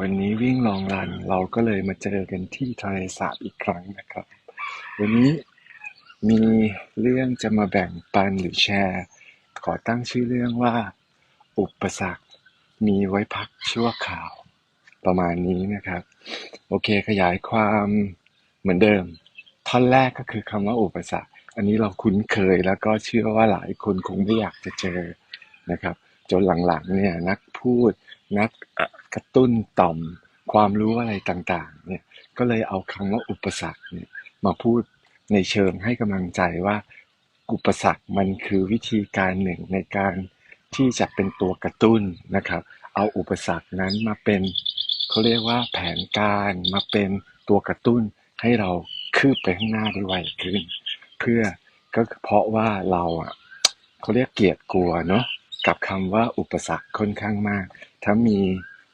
วันนี้วิ่งลองรันเราก็เลยมาเจอกันที่ทะเลสาบอีกครั้งนะครับ วันนี้มีเรื่องจะมาแบ่งปันหรือแชร์ ขอตั้งชื่อเรื่องว่า อุปสรรคมีไว้พักชั่วคราวประมาณนี้นะครับ โอเคขยายความเหมือนเดิม ท่อนแรกก็คือคำว่าอุปสรรค อันนี้เราคุ้นเคยแล้วก็เชื่อว่าหลายคนคงไม่อยากจะเจอนะครับ จนหลังๆเนี่ยนักพูด นักกระตุ้นต่อมความรู้อะไรต่างๆ เนี่ย ก็เลยเอาคำว่าอุปสรรคเนี่ยมาพูดในเชิงให้กำลังใจว่าอุปสรรคมันคือวิธีการหนึ่งในการที่จะเป็นตัวกระตุ้นนะครับ เอาอุปสรรคนั้นมาเป็นเขาเรียกว่าแผนการมาเป็นตัวกระตุ้นให้เราคืบไปข้างหน้าได้ไวขึ้น เพื่อก็เพราะว่าเราอะเขาเรียกเกลียดกลัวเนาะ กับคำว่าอุปสรรคค่อนข้างมาก ถ้ามี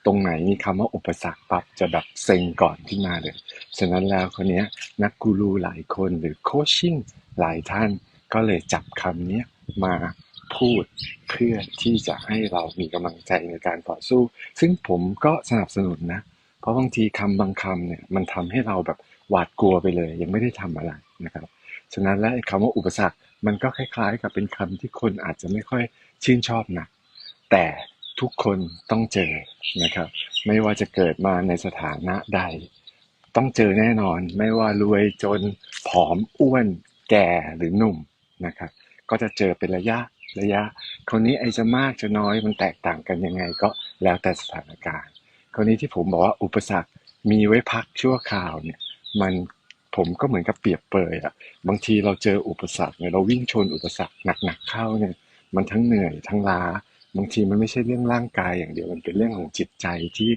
ตรงไหนมีคำว่าอุปสรรคปั๊บจะแบบเซ็งก่อนขึ้นมาเลย ฉะนั้นแล้วคนนี้นักกูรูหลายคนหรือโคชชิ่งหลายท่านก็เลยจับคำนี้มาพูดเพื่อที่จะให้เรามีกำลังใจในการต่อสู้ ซึ่งผมก็สนับสนุนนะ เพราะบางทีคำบางคำเนี่ยมันทำให้เราแบบหวาดกลัวไปเลย ยังไม่ได้ทำอะไรนะครับ ฉะนั้นแล้วคำว่าอุปสรรค มันก็คล้ายๆ กับเป็นคำที่คนอาจจะไม่ค่อยชื่นชอบนะแต่ทุกคนต้องเจอนะครับ ไม่ว่าจะเกิดมาในสถานะใด ต้องเจอแน่นอน ไม่ว่ารวยจนผอมอ้วนแก่หรือหนุ่มนะครับ ก็จะเจอเป็นระยะระยะ คราวนี้ไอ้จะมากจะน้อยมันแตกต่างกันยังไงก็แล้วแต่สถานการณ์ คราวนี้ที่ผมบอกว่าอุปสรรคมีไว้พักชั่วคราวเนี่ยมัน ผมก็เหมือนกับเปรียบเปยอะบางทีเราเจออุปสรรคเนี่ยเราวิ่งชนอุปสรรคหนักๆเข้าเนี่ยมันทั้งเหนื่อยทั้งล้า บางทีมันไม่ใช่เรื่องร่างกายอย่างเดียวมันเป็นเรื่องของจิตใจที่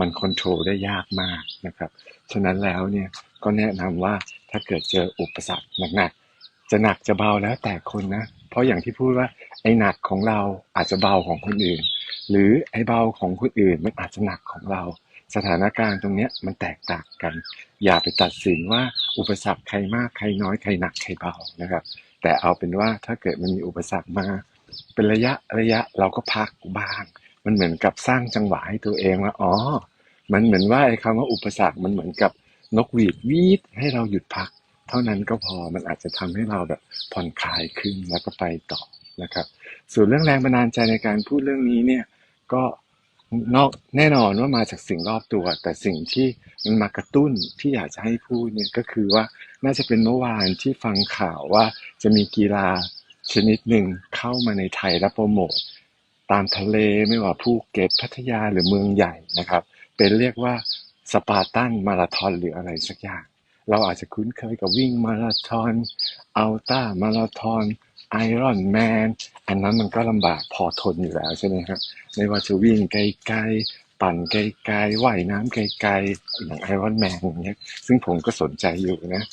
มันคอนโทรลได้ยากมากนะครับฉะนั้นแล้วเนี่ยก็แนะนำว่าถ้าเกิดเจออุปสรรคหนักๆจะหนักจะเบาแล้วแต่คนนะ เพราะอย่างที่พูดว่าไอ้หนักของเราอาจจะเบาของคนอื่น หรือไอ้เบาของคนอื่นมันอาจจะหนักของเรา สถานการณ์ตรงเนี้ยมันแตกต่างกัน อย่าไปตัดสินว่า อุปสรรคใครมากใครน้อยใครหนักใครเบานะครับ แต่เอาเป็นว่าถ้าเกิดมันมีอุปสรรคมา เป็นระยะระยะเราก็พักบ้าง มันเหมือนกับสร้างจังหวะให้ตัวเองว่าอ๋อ มันเหมือนว่าไอ้คำว่าอุปสรรคมันเหมือนกับนกหวีดวีดให้เราหยุดพัก เท่านั้นก็พอมันอาจจะทำให้เราแบบผ่อนคลายขึ้นแล้วก็ไปต่อนะครับ ส่วนเรื่องแรงบันดาลใจในการพูดเรื่องนี้เนี่ยก็ นอกแน่นอนว่ามาจากสิ่งรอบตัว แต่สิ่งที่มันมากระตุ้นที่อยากจะให้พูดเนี่ยก็คือว่าน่าจะเป็นเมื่อวานที่ฟังข่าวว่าจะมีกีฬาชนิดหนึ่งเข้ามาในไทยและโปรโมทตามทะเลไม่ว่าภูเก็ตพัทยาหรือเมืองใหญ่นะครับ เป็นเรียกว่าสปาร์ตันมาราธอนหรืออะไรสักอย่าง เราอาจจะคุ้นเคยกับวิ่งมาราธอนอัลต้ามาราธอน ไอรอนแมนอันนั้นมันก็ลำบากพอทนอยู่แล้วใช่ไหมครับไม่ว่าจะวิ่งไกลๆ ปั่นไกลๆว่ายน้ำไกลๆอย่างไอรอนแมนอย่างเงี้ยซึ่งผมก็สนใจอยู่นะ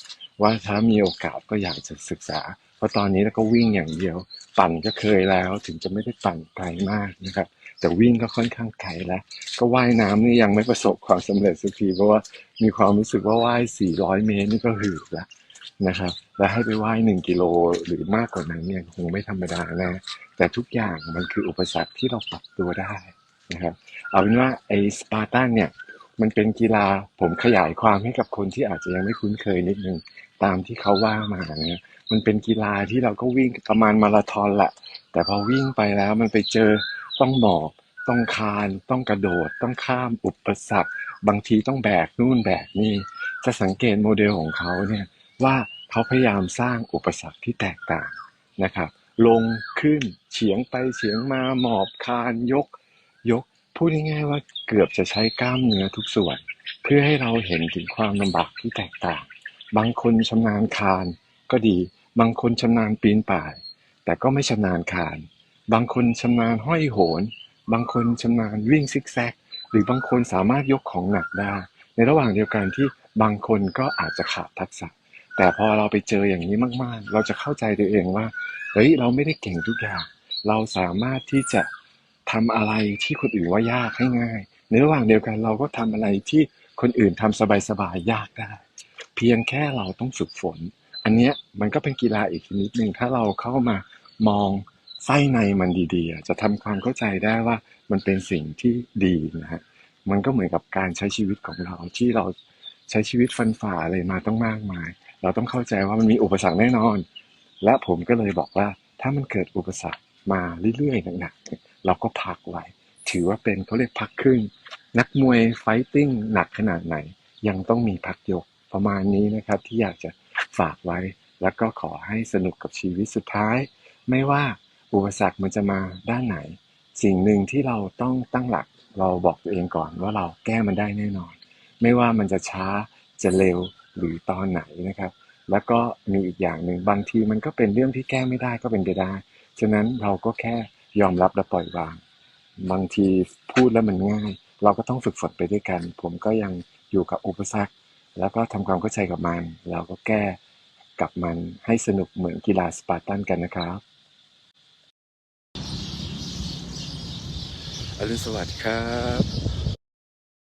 ว่าถ้ามีโอกาสก็อยากจะศึกษา เพราะตอนนี้เราก็วิ่งอย่างเดียว ปั่นก็เคยแล้ว ถึงจะไม่ได้ปั่นไกลมากนะครับ แต่วิ่งก็ค่อนข้างไกลแล้ว ก็ว่ายน้ำนี่ยังไม่ประสบความสำเร็จสักทีเพราะว่ามีความรู้สึกว่าว่าย 400 เมตรนี่ก็หืดแล้ว นะครับ แล้วให้ไปว่าย1กิโลหรือมากกว่านั้นเนี่ยคงไม่ธรรมดานะ แต่ทุกอย่างมันคืออุปสรรคที่เราปรับตัวได้นะครับ เอาเป็นว่าไอ้สปาร์ตันเนี่ยมันเป็นกีฬาผมขยายความให้กับคนที่อาจจะยังไม่คุ้นเคยนิดนึงตามที่เขาว่ามาเนี่ยมันเป็นกีฬาที่เราก็วิ่งประมาณมาราธอนแหละแต่พอวิ่งไปแล้วมันไปเจอต้องหมอบต้องคานต้องกระโดด ต้องข้ามอุปสรรค บางทีต้องแบกนู่นแบกนี่จะสังเกตโมเดลของเขาเนี่ย ว่าเขาพยายามสร้างอุปสรรคที่แตกต่างนะครับ ลงขึ้นเฉียงไปเฉียงมาหมอบคานยก ยกพูดง่ายๆว่าเกือบจะใช้กล้ามเนื้อทุกส่วน เพื่อให้เราเห็นถึงความลำบากที่แตกต่าง บางคนชำนาญคานก็ดี บางคนชำนาญปีนป่าย แต่ก็ไม่ชำนาญคาน บางคนชำนาญห้อยโหน บางคนชำนาญวิ่งซิกแซก หรือบางคนสามารถยกของหนักได้ ในระหว่างเดียวกันที่บางคนก็อาจจะขาดทักษะ แต่พอเราไปเจออย่างนี้มาก ๆ เราจะเข้าใจตัวเองว่าเฮ้ยเราไม่ได้เก่งทุกอย่าง เราสามารถที่จะทำอะไรที่คนอื่นว่ายากให้ง่าย ในระหว่างเดียวกันเราก็ทำอะไรที่คนอื่นทำสบายๆยากได้ เพียงแค่เราต้องฝึกฝน อันเนี้ยมันก็เป็นกีฬาอีกชนิดหนึ่งถ้าเราเข้ามามองไส้ในมันดีๆ จะทำความเข้าใจได้ว่ามันเป็นสิ่งที่ดีนะฮะมันก็เหมือนกับการใช้ชีวิตของเราที่เรา ใช้ชีวิตฟันฝ่าอะไรมาต้องมากมาย เราต้องเข้าใจว่ามันมีอุปสรรคแน่นอน และผมก็เลยบอกว่าถ้ามันเกิดอุปสรรคมาเรื่อยๆหนักๆเราก็พักไว้ ถือว่าเป็นเขาเรียกพักครึ่ง นักมวยไฟติ้งหนักขนาดไหน ยังต้องมีพักยกประมาณนี้นะครับที่อยากจะฝากไว้ แล้วก็ขอให้สนุกกับชีวิตสุดท้าย ไม่ว่าอุปสรรคมันจะมาด้านไหน สิ่งหนึ่งที่เราต้องตั้งหลัก เราบอกตัวเองก่อนว่าเราแก้มันได้แน่นอน ไม่ว่ามันจะช้าจะเร็วหรือตอนไหนนะครับ แล้วก็มีอีกอย่างหนึ่งบางทีมันก็เป็นเรื่องที่แก้ไม่ได้ก็เป็นไปได้ ฉะนั้นเราก็แค่ยอมรับและปล่อยวาง บางทีพูดแล้วมันง่าย เราก็ต้องฝึกฝนไปด้วยกัน ผมก็ยังอยู่กับอุปสรรค แล้วก็ทำความเข้าใจกับมัน เราก็แก้กับมันให้สนุกเหมือนกีฬาสปาร์ตันกันนะครับ อรุณสวัสดิ์ครับ